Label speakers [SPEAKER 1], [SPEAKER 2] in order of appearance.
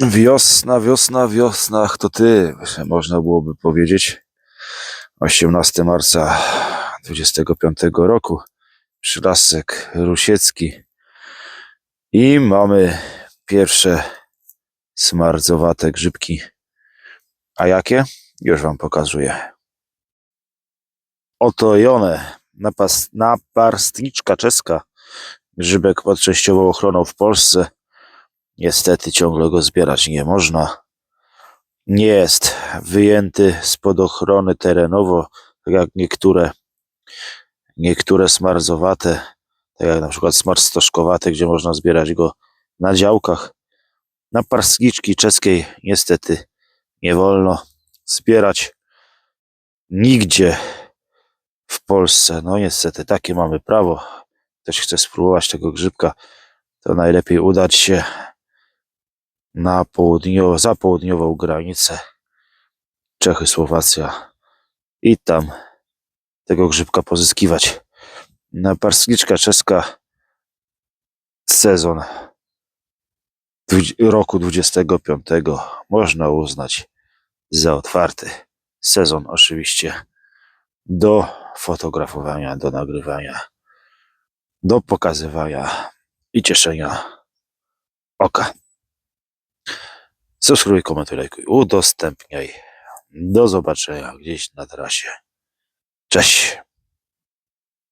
[SPEAKER 1] Wiosna, wiosna, wiosna, to ty, można byłoby powiedzieć. 18 marca 25 roku, Przylasek Rusiecki. I mamy pierwsze smardzowate grzybki. A jakie? Już wam pokazuję. Oto i one, naparstniczka czeska. Grzybek pod częściową ochroną w Polsce. Niestety ciągle go zbierać nie można. Nie jest wyjęty spod ochrony terenowo, tak jak niektóre, niektóre smarzowate, tak jak na przykład smarz stożkowaty, gdzie można zbierać go na działkach. Na parstniczki czeskiej niestety nie wolno zbierać nigdzie w Polsce. No niestety takie mamy prawo. Ktoś chce spróbować tego grzybka, to najlepiej udać się na południowo, za południową granicę Czechy, Słowacja i tam tego grzybka pozyskiwać. Naparstniczka czeska sezon roku 25 można uznać za otwarty. Sezon oczywiście do fotografowania, do nagrywania, do pokazywania i cieszenia oka. Subskrybuj, komentuj, lajkuj, udostępniaj. Do zobaczenia gdzieś na trasie. Cześć.